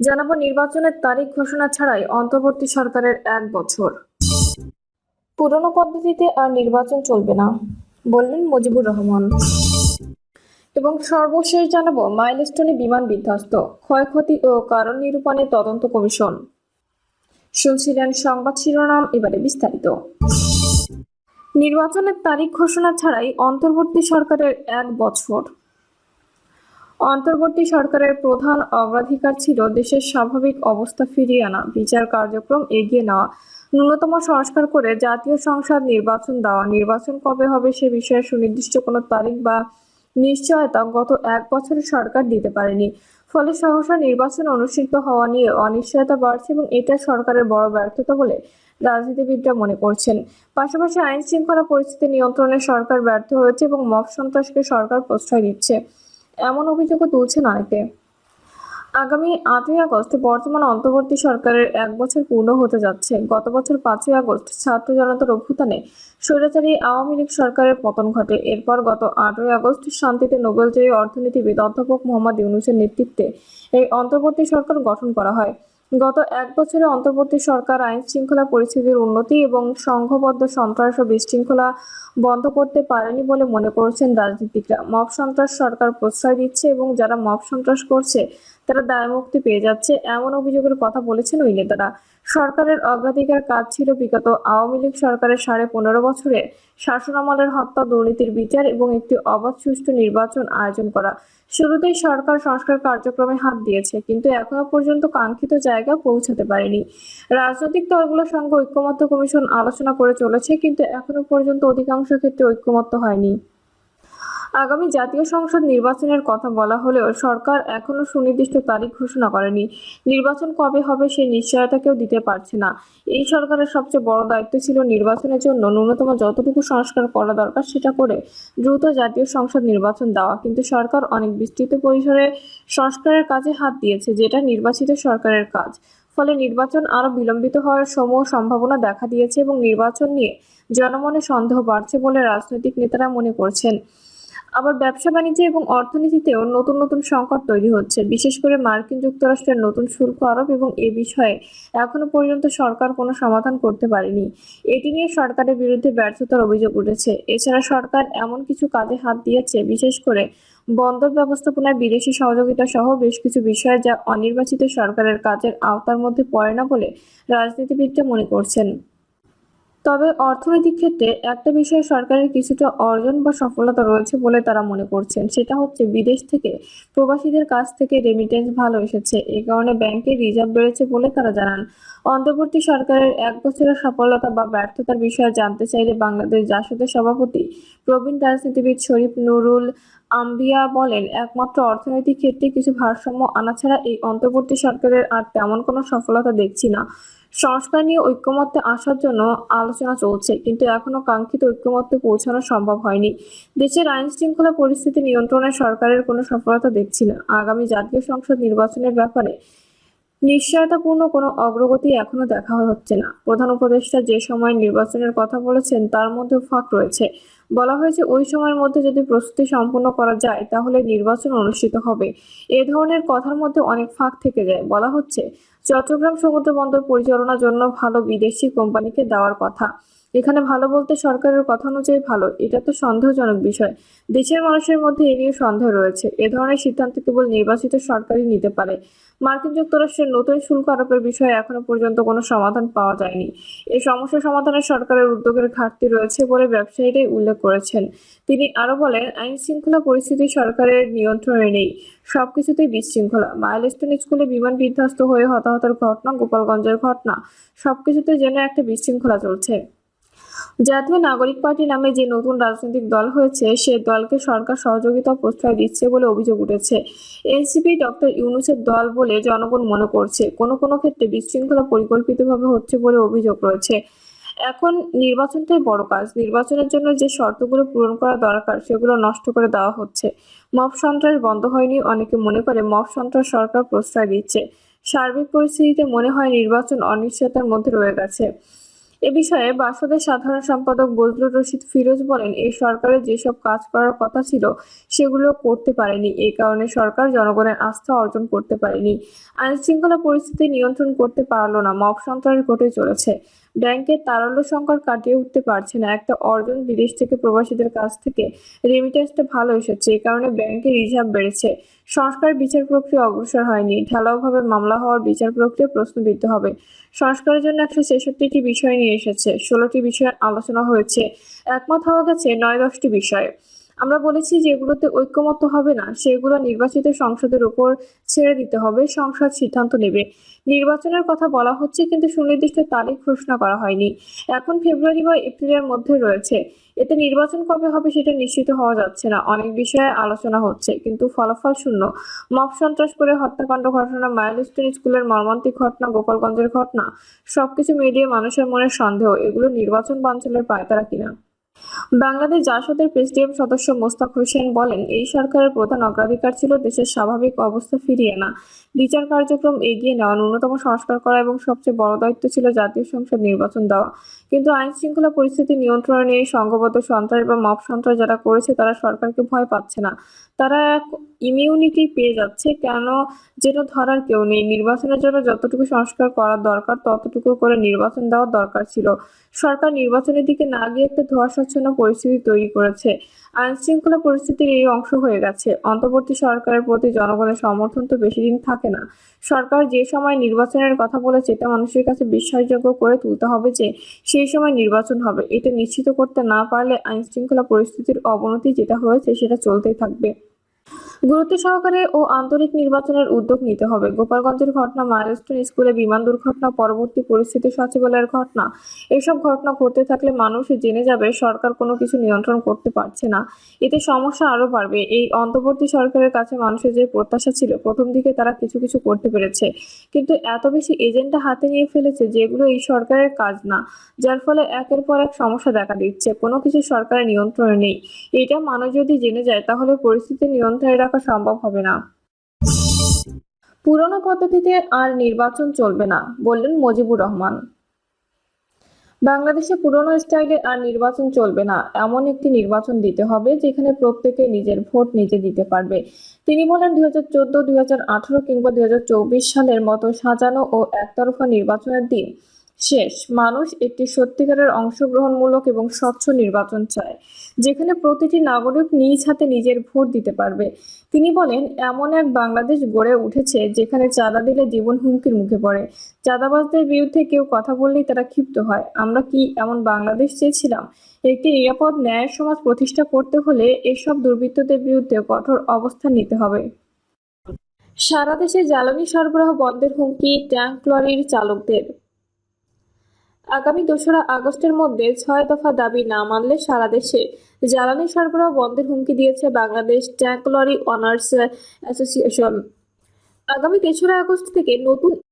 জানাব নির্বাচনের তারিখ ঘোষণা ছাড়াই অন্তর্বর্তী সরকারের এক বছর। পুরনো পদ্ধতিতে আর নির্বাচন চলবে না, বললেন মুজিবুর রহমান। এবং সর্বশেষ জানাব, মাইলস্টোনে বিমান বিধ্বস্ত, ক্ষয়ক্ষতি ও কারণ নিরূপণে তদন্ত কমিশন। শুনছিলেন সংবাদ শিরোনাম, এবারে বিস্তারিত। নির্বাচনের তারিখ ঘোষণা ছাড়াই অন্তর্বর্তী সরকারের এক বছর। অন্তর্বর্তী সরকারের প্রধান অগ্রাধিকার ছিল দেশের স্বাভাবিক অবস্থা ফিরিয়ে আনা, বিচার কার্যক্রম এগিয়ে নেওয়া, ন্যূনতম সংস্কার করে জাতীয় সংসদ নির্বাচন দেওয়া। নির্বাচন কবে হবে সে বিষয়ে সুনির্দিষ্ট কোনো তারিখ বা নিশ্চয়তা গত এক বছরে সরকার দিতে পারেনি। ফলে সহসা নির্বাচন অনুষ্ঠিত হওয়া নিয়ে অনিশ্চয়তা বাড়ছে এবং এটা সরকারের বড় ব্যর্থতা বলে রাজনীতিবিদরা মনে করছেন। পাশাপাশি আইন শৃঙ্খলা পরিস্থিতি নিয়ন্ত্রণে সরকার ব্যর্থ হয়েছে এবং মব সন্ত্রাসকে সরকার প্রশ্রয় দিচ্ছে। এমন অভিযোগও তুলছেন অনেকে। আগামী আটই আগস্ট বর্তমান অন্তর্বর্তী সরকারের এক বছর পূর্ণ হতে যাচ্ছে। গত বছর পাঁচই আগস্ট ছাত্র জনতার অভ্যুত্থানে স্বৈরাচারী আওয়ামী লীগ সরকারের পতন ঘটে। এরপর গত আটই আগস্ট শান্তিতে নোবেলজয়ী অর্থনীতিবিদ অধ্যাপক মোহাম্মদ ইউনুসের নেতৃত্বে এই অন্তর্বর্তী সরকার গঠন করা হয়। গত এক বছরে অন্তর্বর্তী সরকার আইন শৃঙ্খলা পরিস্থিতির উন্নতি এবং সংঘবদ্ধ সন্ত্রাস ও বিশৃঙ্খলা বন্ধ করতে পারেনি বলে মনে করছেন রাজনীতিকরা। মব সন্ত্রাস সরকার প্রশ্রয় দিচ্ছে এবং যারা মব সন্ত্রাস করছে তারা দায়মুক্তি পেয়ে যাচ্ছে, এমন অভিযোগের কথা বলেছেন ওই নেতারা। সরকারের অগ্রাধিকার কাজ ছিল বিগত আওয়ামী লীগ সরকারের সাড়ে পনেরো বছরে শাসনামলের হত্যা, দুর্নীতির বিচার এবং একটি অবাধ সুষ্ঠু নির্বাচন আয়োজন করা। শুরুতেই সরকার সংস্কার কার্যক্রমে হাত দিয়েছে, কিন্তু এখনও পর্যন্ত কাঙ্ক্ষিত জায়গা পৌঁছাতে পারেনি। রাজনৈতিক দলগুলোর সঙ্গে ঐক্যমত্য কমিশন আলোচনা করে চলেছে, কিন্তু এখনও পর্যন্ত অধিকাংশ ক্ষেত্রে ঐক্যমত্য হয়নি। আগামী জাতীয় সংসদ নির্বাচনের কথা বলা হলেও সরকার এখনও সুনির্দিষ্ট তারিখ ঘোষণা করেনি। নির্বাচন কবে হবে সেই নিশ্চয়তা কেউ দিতে পারছে না। এই সরকারের সবচেয়ে বড় দায়িত্ব ছিল নির্বাচনের জন্য ন্যূনতম যতটুকু সংস্কার করা দরকার সেটা করে দ্রুত জাতীয় সংসদ নির্বাচন দেওয়া। কিন্তু সরকার অনেক বিস্তৃত পরিসরে সংস্কারের কাজে হাত দিয়েছে, যেটা নির্বাচিত সরকারের কাজ। ফলে নির্বাচন আরও বিলম্বিত হওয়ার সমূহ সম্ভাবনা দেখা দিয়েছে এবং নির্বাচন নিয়ে জনমনে সন্দেহ বাড়ছে বলে রাজনৈতিক নেতারা মনে করছেন। আবার ব্যবসা বাণিজ্য এবং অর্থনীতিতেও নতুন নতুন সংকট তৈরি হচ্ছে, বিশেষ করে মার্কিন যুক্তরাষ্ট্রের নতুন শুল্ক আরোপ এবং এ বিষয়ে এখনও পর্যন্ত সরকার কোনো সমাধান করতে পারেনি। এটি নিয়ে সরকারের বিরুদ্ধে ব্যর্থতার অভিযোগ উঠেছে। এছাড়া সরকার এমন কিছু কাজে হাত দিয়েছে, বিশেষ করে বন্দর ব্যবস্থাপনায় বিদেশি সহযোগিতা সহ বেশ কিছু বিষয় যা অনির্বাচিত সরকারের কাজের আওতার মধ্যে পড়ে না বলে রাজনীতিবিদরা মনে করছেন। তবে অর্থনৈতিক ক্ষেত্রে একটা বিষয়ে সরকারের কিছুটা অর্জন বা সফলতা রয়েছে বলে তারা মনে করছেন। সেটা হচ্ছে বিদেশ থেকে প্রবাসীদের কাছ থেকে রেমিটেন্স ভালো এসেছে। এই কারণে ব্যাংকের রিজার্ভ বেড়েছে বলে তারা জানান। অন্তর্বর্তী সরকারের এক বছরের সফলতা বা ব্যর্থতার বিষয়ে জানতে চাইলে বাংলাদেশ জাসদের সভাপতি প্রবীণ রাজনীতিবিদ শরীফ নুরুল আম্বিয়া বলেন, একমাত্র অর্থনৈতিক ক্ষেত্রে কিছু ভারসাম্য আনা ছাড়া এই অন্তর্বর্তী সরকারের আর তেমন কোনো সফলতা দেখছি না। সংস্কার নিয়ে ঐক্যমত্যে আসার জন্য আলোচনা চলছে, কিন্তু এখনও কাঙ্ক্ষিত ঐক্যমত্যে পৌঁছানো সম্ভব হয়নি। দেশের আইন শৃঙ্খলা পরিস্থিতি নিয়ন্ত্রণে সরকারের কোনো সফলতা দেখছি না। আগামী জাতীয় সংসদ নির্বাচনের ব্যাপারে নিশ্চয়তাপূর্ণ কোনো অগ্রগতি এখনও দেখা হচ্ছে না। প্রধান উপদেষ্টা যে সময় নির্বাচনের কথা বলেছেন, তার মধ্যে ফাঁক রয়েছে। বলা হয়েছে, ওই সময়ের মধ্যে যদি প্রস্তুতি সম্পূর্ণ করা যায়, তাহলে নির্বাচন অনুষ্ঠিত হবে। এ ধরনের কথার মধ্যে অনেক ফাঁক থেকে যায়। বলা হচ্ছে চট্টগ্রাম সমুদ্র বন্দর পরিচালনার জন্য ভালো বিদেশি কোম্পানিকে দেওয়ার কথা। এখানে ভালো বলতে সরকারের কথা অনুযায়ী ভালো। এটা তো সন্দেহজনক বিষয়। দেশের মানুষের মধ্যে এ নিয়ে সন্দেহ রয়েছে। এ ধরনের সিদ্ধান্ত কেবল নির্বাচিত সরকারই নিতে পারে। মার্কিন যুক্তরাষ্ট্রের নতুন শুল্ক আরোপের বিষয়ে এখনও পর্যন্ত কোনো সমাধান পাওয়া যায়নি। এ সমস্যা সমাধানে সরকারের উদ্যোগের ঘাটতি রয়েছে বলে ব্যবসায়ীরাই উল্লেখ করেছেন। তিনি আরও বলেন আইন শৃঙ্খলা পরিস্থিতি সরকারের নিয়ন্ত্রণে নেই। সবকিছুতেই বিশৃঙ্খলা। মাইলস্টোন স্কুলে বিমান বিধ্বস্ত হয়ে হতাহতের ঘটনা, গোপালগঞ্জের ঘটনা, সবকিছুতে যেন একটা বিশৃঙ্খলা চলছে। জাতীয় নাগরিক পার্টি নামে যে নতুন রাজনৈতিক দল হয়েছে, সে দলকে সরকার সহযোগিতা প্রশ্রয় দিচ্ছে বলে অভিযোগ উঠেছে। এনসিপি ডক্টর ইউনুসের দল বলে জনগণ মনে করছে। কোনো কোনো ক্ষেত্রে বিশৃঙ্খলা পরিকল্পিতভাবে হচ্ছে বলে অভিযোগ রয়েছে। এখন নির্বাচনটাই বড় কাজ। নির্বাচনের জন্য যে শর্তগুলো পূরণ করা দরকার, সেগুলো নষ্ট করে দেওয়া হচ্ছে। মব সন্ত্রাস বন্ধ হয়নি, অনেকে মনে করে মব সন্ত্রাস সরকার প্রশ্রয় দিচ্ছে। সার্বিক পরিস্থিতিতে মনে হয় নির্বাচন অনিশ্চয়তার মধ্যে রয়ে গেছে। এ বিষয়ে বাসদের সাধারণ সম্পাদক বজলুর রশিদ ফিরোজ বলেন, এই সরকারের যেসব কাজ করার কথা ছিল, সেগুলো করতে পারেনি। এ কারণে সরকার জনগণের আস্থা অর্জন করতে পারেনি। আইন শৃঙ্খলা পরিস্থিতি নিয়ন্ত্রণ করতে পারল না। মব সন্ত্রাস ঘটে চলেছে। ব্যাংকের তারল্য সংকট কাটিয়ে উঠতে পারছে না। একটা অর্জন বিদেশ থেকে প্রবাসীদের কাছ থেকে রেমিটেন্সটা ভালো এসেছে এই কারণে ব্যাংকের রিজার্ভ বেড়েছে। সংস্কার বিচার প্রক্রিয়া অগ্রসর হয়নি। ঢালাওভাবে মামলা হওয়ার বিচার প্রক্রিয়া প্রশ্নবিদ্ধ হবে। সংস্কারের জন্য একশো ছেষট্টিটি বিষয় নিয়ে এসেছে, ষোলোটি বিষয়ে আলোচনা হয়েছে। একমত হওয়া গেছে নয় দশটি বিষয়ে। আমরা বলেছি যেগুলোতে ঐক্যমত্য হবে না, সেগুলো নির্বাচিত সংসদের উপর ছেড়ে দিতে হবে, সংসদ সিদ্ধান্ত নেবে। নির্বাচনের কথা বলা হচ্ছে কিন্তু সুনির্দিষ্ট তারিখ ঘোষণা করা হয়নি। এখন ফেব্রুয়ারি বা এপ্রিলের মধ্যে রয়েছে। এতে নির্বাচন কবে হবে সেটা নিশ্চিত হওয়া যাচ্ছে না। অনেক বিষয়ে আলোচনা হচ্ছে, কিন্তু ফলাফল শূন্য। মব সন্ত্রাস করে হত্যাকাণ্ড ঘটনা, মাইলস্টোন স্কুলের মর্মান্তিক ঘটনা, গোপালগঞ্জের ঘটনা, সবকিছু মিলিয়ে মানুষের মনে সন্দেহ, এগুলো নির্বাচন বাঞ্চলের পায়তারা কিনা? বাংলাদেশ জাসদের প্রেসিডিয়াম সদস্য মোস্তাক হোসেন বলেন, এই সরকারের প্রধান অগ্রাধিকার ছিল দেশের স্বাভাবিক অবস্থা ফিরিয়ে আনা। বিচার কার্যক্রম এগিয়ে নেওয়া, ন্যূনতম সংস্কার করা এবং সবচেয়ে বড় দায়িত্ব ছিল জাতীয় সংসদ নির্বাচন দেওয়া। কিন্তু আইন শৃঙ্খলা পরিস্থিতি নিয়ন্ত্রণে নিয়ে সংঘবদ্ধ সন্ত্রাস বা মব সন্ত্রাস যারা করেছে, তারা সরকারকে ভয় পাচ্ছে না। তারা ইমিউনিটি পেয়ে যাচ্ছে, কেন যেন ধরার কেউ নেই। নির্বাচনের জন্য যতটুকু সংস্কার করার দরকার, ততটুকু করে নির্বাচন দেওয়ার দরকার ছিল। সরকার নির্বাচনের দিকে না গিয়ে একটা ধোঁয়াশাচ্ছন্ন পরিস্থিতি তৈরি করেছে। আইন শৃঙ্খলা পরিস্থিতির এই অংশ হয়ে গেছে। অন্তর্বর্তী সরকারের প্রতি জনগণের সমর্থন তো বেশি দিন থাকে না। সরকার যে সময় নির্বাচনের কথা বলেছে, এটা মানুষের কাছে বিশ্বাসযোগ্য করে তুলতে হবে যে, সেই সময় নির্বাচন হবে। এটা নিশ্চিত করতে না পারলে আইন শৃঙ্খলা পরিস্থিতির অবনতি যেটা হয়েছে, সেটা চলতেই থাকবে। গুরুত্ব সহকারে ও আন্তরিক নির্বাচনের উদ্যোগ নিতে হবে। গোপালগঞ্জের ঘটনা মাইলস্টোন স্কুলে বিমান দুর্ঘটনা, পরবর্তী পরিস্থিতি সচিবালয়ের ঘটনা, এসব ঘটনা ঘটতে থাকলে মানুষ জেনে যাবে সরকার কোনো কিছু নিয়ন্ত্রণ করতে পারছে না। এতে সমস্যা আরও বাড়বে। এই অন্তর্বর্তী সরকারের কাছে মানুষের যে প্রত্যাশা ছিল, প্রথম দিকে তারা কিছু কিছু করতে পেরেছে। কিন্তু এত বেশি এজেন্ডা হাতে নিয়ে ফেলেছে যেগুলো এই সরকারের কাজ না, যার ফলে একের পর এক সমস্যা দেখা দিচ্ছে। কোনো কিছু সরকারের নিয়ন্ত্রণে নেই। এটা মানুষ যদি জেনে যায়, তাহলে পরিস্থিতি নিয়ন্ত্রণে রাখা সম্ভব হবে না। পুরনো পদ্ধতিতে আর নির্বাচন চলবে না, বললেন মজিবুর রহমান। বাংলাদেশে পুরনো স্টাইলে আর নির্বাচন চলবে না, এমন একটি নির্বাচন দিতে হবে যেখানে প্রত্যেকে নিজের ভোট নিজে দিতে পারবে। তিনি বলেন, দুই হাজার চোদ্দ, দুই হাজার আঠারো কিংবা দুই চব্বিশ সালের মতো সাজানো ও একতরফা নির্বাচনের দিন শেষ। মানুষ একটি সত্যিকারের অংশগ্রহণমূলক এবং স্বচ্ছ নির্বাচন চায়, যেখানে প্রতিটি নাগরিক নিজ হাতে নিজের ভোট দিতে পারবে। তিনি বলেন, এমন এক বাংলাদেশ গড়ে উঠেছে যেখানে চাঁদা দিলে জীবন হুমকির মুখে পড়ে। চাঁদাবাজদের বিরুদ্ধে কেউ কথা বললেই তারা ক্ষিপ্ত হয়। আমরা কি এমন বাংলাদেশ চেয়েছিলাম? একটি নিরাপদ ন্যায় সমাজ প্রতিষ্ঠা করতে হলে এসব দুর্বৃত্তদের বিরুদ্ধে কঠোর অবস্থান নিতে হবে। সারা দেশে জ্বালানি সরবরাহ বন্ধের হুমকি, ট্যাঙ্ক লরির চালকদের। আগামী দোসরা আগস্টের মধ্যে ছয় দফা দাবি না মানলে সারা দেশে জ্বালানি সরবরাহ বন্ধের হুমকি দিয়েছে Bangladesh tank lorry owners association. আগামী তেসরা আগস্ট থেকে নতুন